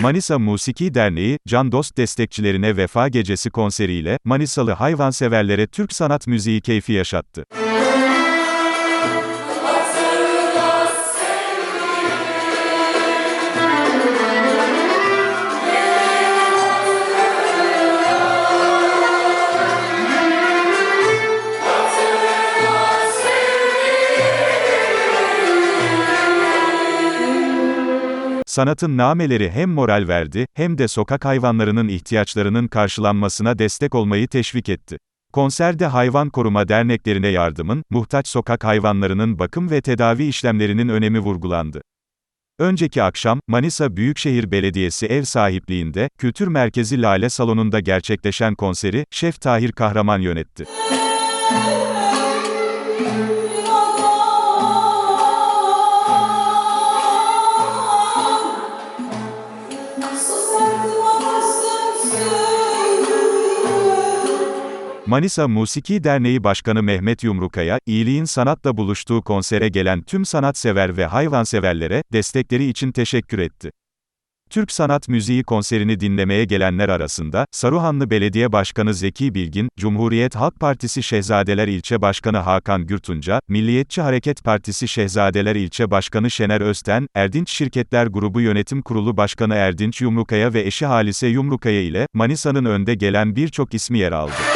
Manisa Musiki Derneği, Can Dost destekçilerine Vefa Gecesi konseriyle, Manisalı hayvanseverlere Türk sanat müziği keyfi yaşattı. Sanatın nameleri hem moral verdi, hem de sokak hayvanlarının ihtiyaçlarının karşılanmasına destek olmayı teşvik etti. Konserde hayvan koruma derneklerine yardımın, muhtaç sokak hayvanlarının bakım ve tedavi işlemlerinin önemi vurgulandı. Önceki akşam, Manisa Büyükşehir Belediyesi ev sahipliğinde, Kültür Merkezi Lale Salonu'nda gerçekleşen konseri, Şef Tahir Kahraman yönetti. Manisa Musiki Derneği Başkanı Mehmet Yumrukaya, iyiliğin sanatla buluştuğu konsere gelen tüm sanatsever ve hayvanseverlere, destekleri için teşekkür etti. Türk Sanat Müziği konserini dinlemeye gelenler arasında, Saruhanlı Belediye Başkanı Zeki Bilgin, Cumhuriyet Halk Partisi Şehzadeler İlçe Başkanı Hakan Gürtunca, Milliyetçi Hareket Partisi Şehzadeler İlçe Başkanı Şener Özten, Erdinç Şirketler Grubu Yönetim Kurulu Başkanı Erdinç Yumrukaya ve eşi Halise Yumrukaya ile, Manisa'nın önde gelen birçok ismi yer aldı.